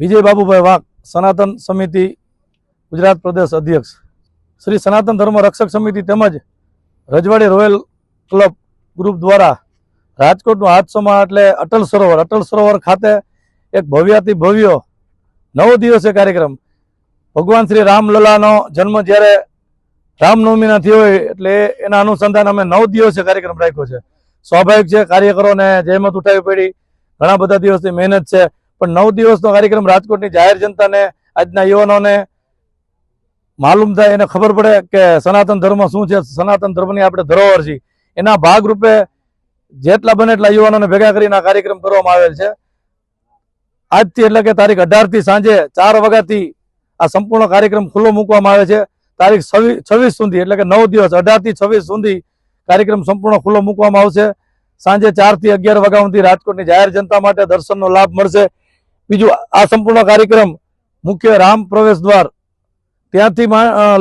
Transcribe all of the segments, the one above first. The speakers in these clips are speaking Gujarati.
વિજય બાબુભાઈ વાઘ, સનાતન સમિતિ ગુજરાત પ્રદેશ અધ્યક્ષ. શ્રી સનાતન ધર્મ રક્ષક સમિતિ તેમજ રજવાડી રોયલ ક્લબ ગ્રુપ દ્વારા રાજકોટનું હાદસોમાં એટલે અટલ સરોવર અટલ સરોવર ખાતે એક ભવ્યાતિ ભવ્ય નવ દિવસીય કાર્યક્રમ. ભગવાન શ્રી રામલલાનો જન્મ જ્યારે રામનવમીના થયો હોય એટલે એના અનુસંધાન અમે નવ દિવસીય કાર્યક્રમ રાખ્યો છે. સ્વાભાવિક છે, કાર્યકરોને જહેમત ઉઠાવી પડી. ઘણા બધા દિવસની મહેનત છે. પણ નવ દિવસનો કાર્યક્રમ રાજકોટની જાહેર જનતાને, આજના યુવાનોને માલુમ થાય એને ખબર પડે કે સનાતન ધર્મ શું છે, સનાતન ધર્મની આપણે ધરોહર છે એના ભાગરૂપે જેટલા બને એટલા યુવાનોને ભેગા કરીને આ કાર્યક્રમ કરવામાં આવેલ છે. આજથી એટલે કે તારીખ અઢારથી સાંજે ચાર વાગ્યાથી આ સંપૂર્ણ કાર્યક્રમ ખુલ્લો મૂકવામાં આવે છે. તારીખ છવ્વીસ સુધી, એટલે કે નવ દિવસ, અઢારથી છવ્વીસ સુધી કાર્યક્રમ સંપૂર્ણ ખુલ્લો મૂકવામાં આવશે. સાંજે ચારથી અગિયાર વાગ્યા સુધી રાજકોટની જાહેર જનતા માટે દર્શનનો લાભ મળશે. બીજું આ સંપૂર્ણ કાર્યક્રમ મુખ્ય રામ પ્રવેશ દ્વાર ત્યાંથી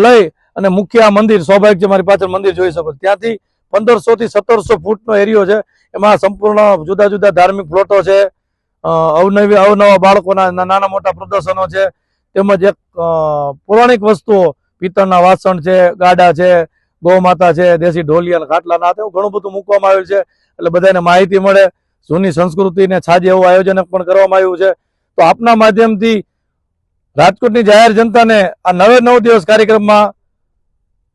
લઈ અને મુખ્ય આ મંદિર, સ્વાભાવિક છે મારી પાછળ મંદિર જોઈ શકો ત્યાંથી પંદરસો થી સત્તરસો ફૂટનો એરિયો છે. એમાં સંપૂર્ણ જુદા જુદા ધાર્મિક પ્લોટો છે. અવનવી અવનવા બાળકોના નાના મોટા પ્રદર્શનો છે. તેમજ એક પૌરાણિક વસ્તુઓ, પિત્તળના વાસણ છે, ગાડા છે ગૌ માતા છે, દેશી ઢોલિયા ખાટલા ના તેવું ઘણું બધું મૂકવામાં આવ્યું છે. એટલે બધાને માહિતી મળે. જૂની સંસ્કૃતિને છાજે એવું આયોજન પણ કરવામાં આવ્યું છે. તો આપના માધ્યમથી રાજકોટની જાહેર જનતાને આ નવે નવ દિવસ કાર્યક્રમમાં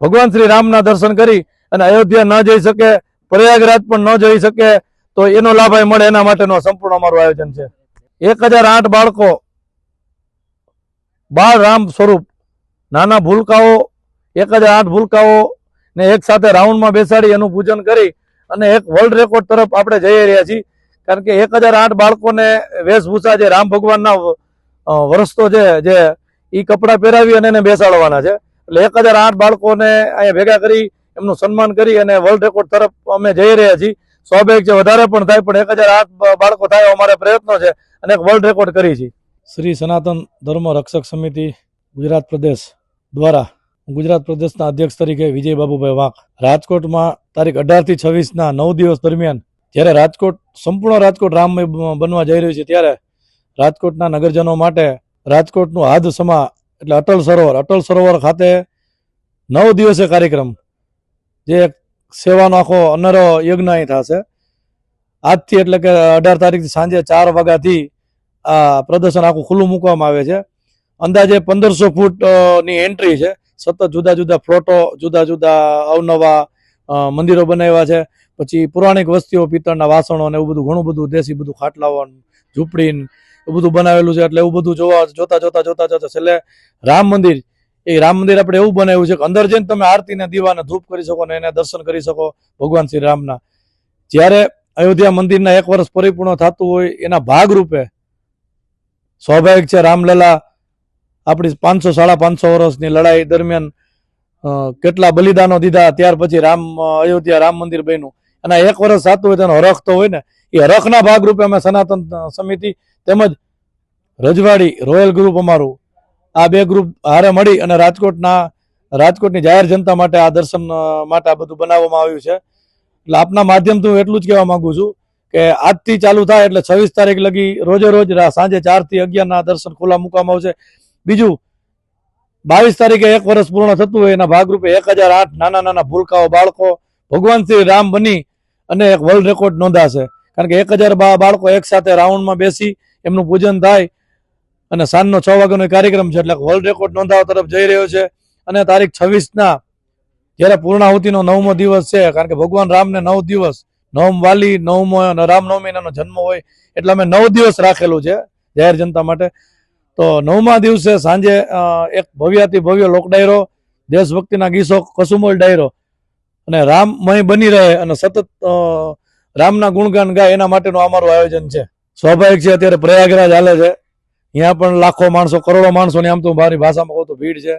ભગવાન શ્રી રામના દર્શન કરી અને અયોધ્યા ન જઈ શકે, પ્રયાગરાજ પણ ન જઈ શકે, તો એનો લાભ મળે એના માટેનું સંપૂર્ણ અમારું આયોજન છે. એક બાળકો બાળ રામ સ્વરૂપ, નાના ભૂલકાઓ, એક હજાર ભૂલકાઓ ને એક સાથે રાઉન્ડમાં બેસાડી એનું પૂજન કરી અને એક વર્લ્ડ રેકોર્ડ તરફ આપણે જઈ રહ્યા છીએ. કારણ કે એક હજાર આઠ બાળકોને વેશભૂષા જે રામ ભગવાનના વરસતો છે જે એ કપડાં પહેરાવી અને એને બેસાડવાના છે. એટલે એક હજાર આઠ બાળકોને અહીંયા ભેગા કરી, એમનું સન્માન કરી અને વર્લ્ડ રેકોર્ડ તરફ અમે જઈ રહ્યા છીએ. સ્વાભાવિક છે, વધારે પણ થાય, પણ એક હજાર આઠ બાળકો થાય અમારા પ્રયત્નો છે અને એક વર્લ્ડ રેકોર્ડ કરી છે શ્રી સનાતન ધર્મ રક્ષક સમિતિ ગુજરાત પ્રદેશ દ્વારા ગુજરાત પ્રદેશના અધ્યક્ષ તરીકે વિજય બાબુભાઈ વાઘ. રાજકોટમાં તારીખ અઢારથી છવ્વીસના નવ દિવસ દરમિયાન જ્યારે રાજકોટ, સંપૂર્ણ રાજકોટ રામમય બનવા જઈ રહ્યું છે, ત્યારે રાજકોટના નગરજનો માટે રાજકોટનું હાથ સમા, એટલે અટલ સરોવર અટલ સરોવર ખાતે નવ દિવસે કાર્યક્રમ, જે સેવાનો આખો અનરો યજ્ઞ અહીં થશે. આજથી એટલે કે અઢાર તારીખથી સાંજે ચાર વાગ્યાથી આ પ્રદર્શન આખું ખુલ્લું મૂકવામાં આવે છે. અંદાજે પંદરસો ફૂટની એન્ટ્રી છે. સતત જુદા જુદા ફ્લોટો, જુદા જુદા અવનવા મંદિરો બનાવ્યા છે. પછી પૌરાણિક વસ્તીઓ, પિત્તળના વાસણો ને એવું બધું, ઘણું બધું, દેશી બધું ખાટલાઓ ઝૂંપડી એવું બધું બનાવેલું છે. એટલે એવું બધું જોવા, જોતા જોતા જોતા જોતા છેલ્લે રામ મંદિર. એ રામ મંદિર આપણે એવું બનાવ્યું છે કે અંદર જઈને તમે આરતી ને દીવાને ધૂપ કરી શકો ને એને દર્શન કરી શકો ભગવાન શ્રી રામના. જ્યારે અયોધ્યા મંદિરના એક વર્ષ પરિપૂર્ણ થતું હોય, એના ભાગરૂપે સ્વાભાવિક છે રામલલા આપણી પાંચસો, સાડા પાંચસો વર્ષની લડાઈ દરમિયાન કેટલા બલિદાનો દીધા, ત્યાર પછી રામ, અયોધ્યા રામ મંદિર બન્યું. અને એક વર્ષ થતું હોય તેનો હરખ તો હોય ને, એ હરખના ભાગરૂપે અમે સનાતન સમિતિ તેમજ રજવાડી રોયલ ગ્રુપ અમારું, આ બે ગ્રુપ હારે મળી અને રાજકોટના, રાજકોટની જાહેર જનતા માટે આ દર્શન માટે આ બધું બનાવવામાં આવ્યું છે. એટલે આપના માધ્યમથી હું એટલું જ કહેવા માંગુ છું કે આજથી ચાલુ થાય એટલે છવ્વીસ તારીખ લગી રોજે રોજ સાંજે ચારથી અગિયારના દર્શન ખુલ્લા મૂકવામાં આવશે. બીજું, બાવીસ તારીખે એક વર્ષ પૂર્ણ થતું હોય એના ભાગરૂપે એક નાના નાના ભૂલકાઓ બાળકો, ભગવાન શ્રી રામ બની અને એક વર્લ્ડ રેકોર્ડ નોંધાશે. કારણ કે એક હજાર બાળકો એક સાથે રાઉન્ડમાં બેસી એમનું પૂજન થાય. અને સાંજનો છ વાગ્યાનો કાર્યક્રમ છે, એટલે વર્લ્ડ રેકોર્ડ નોંધાવા તરફ જઈ રહ્યો છે. અને તારીખ છવ્વીસના, જ્યારે પૂર્ણાહુતિનો નવમો દિવસ છે, કારણ કે ભગવાન રામને નવ દિવસ, નવમ વાલી, નવમો રામનવમી એનો જન્મ હોય, એટલે અમે નવ દિવસ રાખેલું છે, જાહેર જનતા માટે. તો નવમા દિવસે સાંજે એક ભવ્યાતિ ભવ્ય લોક ડાયરો દેશભક્તિના ગીસો કસુમોલ ડાયરો અને રામમય બની રહે અને સતત રામના ગુણગાન ગાય, એના માટેનું અમારું આયોજન છે. સ્વાભાવિક છે, અત્યારે પ્રયાગરાજ હાલે છે. અહીંયા પણ લાખો માણસો, કરોડો માણસોની આમ તો મારી ભાષામાં કહું તો ભીડ છે.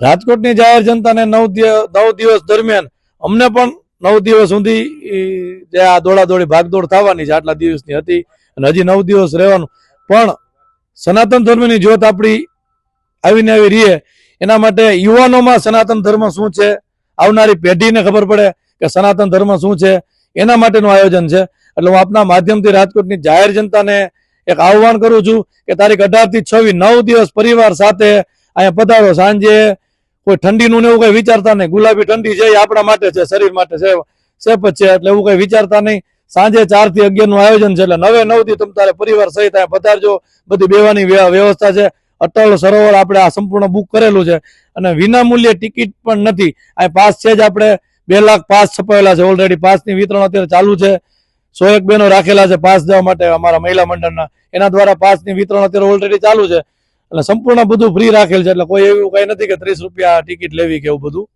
રાજકોટની જાહેર જનતાને નવ નવ દિવસ દરમિયાન અમને પણ નવ દિવસ સુધી જે આ દોડા દોડી ભાગદોડ થવાની છે આટલા દિવસની હતી અને હજી નવ દિવસ રહેવાનું. પણ સનાતન ધર્મની જ્યોત આપણી આવીને આવી રહીએ એના માટે યુવાનોમાં સનાતન ધર્મ શું છે? આવનારી પેઢીને ખબર પડે કે સનાતન ધર્મ શું છે, એના માટેનું આયોજન છે. એટલે હું આપના માધ્યમથી રાજકોટની જાહેર જનતાને એક આહવાન કરું છું કે તારીખ અઢારથી છવ્વીસ નવ દિવસ પરિવાર સાથે અહીંયા પધારો. સાંજે કોઈ ઠંડીનું ને એવું કંઈ વિચારતા નહીં. ગુલાબી ઠંડી છે એ આપણા માટે છે, શરીર માટે છે, સેફ છે. એટલે એવું કંઈ વિચારતા નહીં. સાંજે ચારથી અગિયારનું આયોજન છે, એટલે નવે નવથી તમે તારે પરિવાર સહિત અહીંયા પધારજો. બધી બેવાની વ્યવસ્થા છે. અટલ સરોવર આપણે આ સંપૂર્ણ બુક કરેલું છે. અને વિના મૂલ્યે ટિકિટ પણ નથી. આ પાસ છે જ આપણે. બે લાખ પાસ છપાયેલા છે. ઓલરેડી પાસની વિતરણ અત્યારે ચાલુ છે. સો એક બેનો રાખેલા છે પાસ જવા માટે અમારા મહિલા મંડળના. એના દ્વારા પાસની વિતરણ અત્યારે ઓલરેડી ચાલુ છે. એટલે સંપૂર્ણ બધું ફ્રી રાખેલ છે. એટલે કોઈ એવું કઈ નથી કે ત્રીસ રૂપિયા ટિકિટ લેવી કે એવું બધું.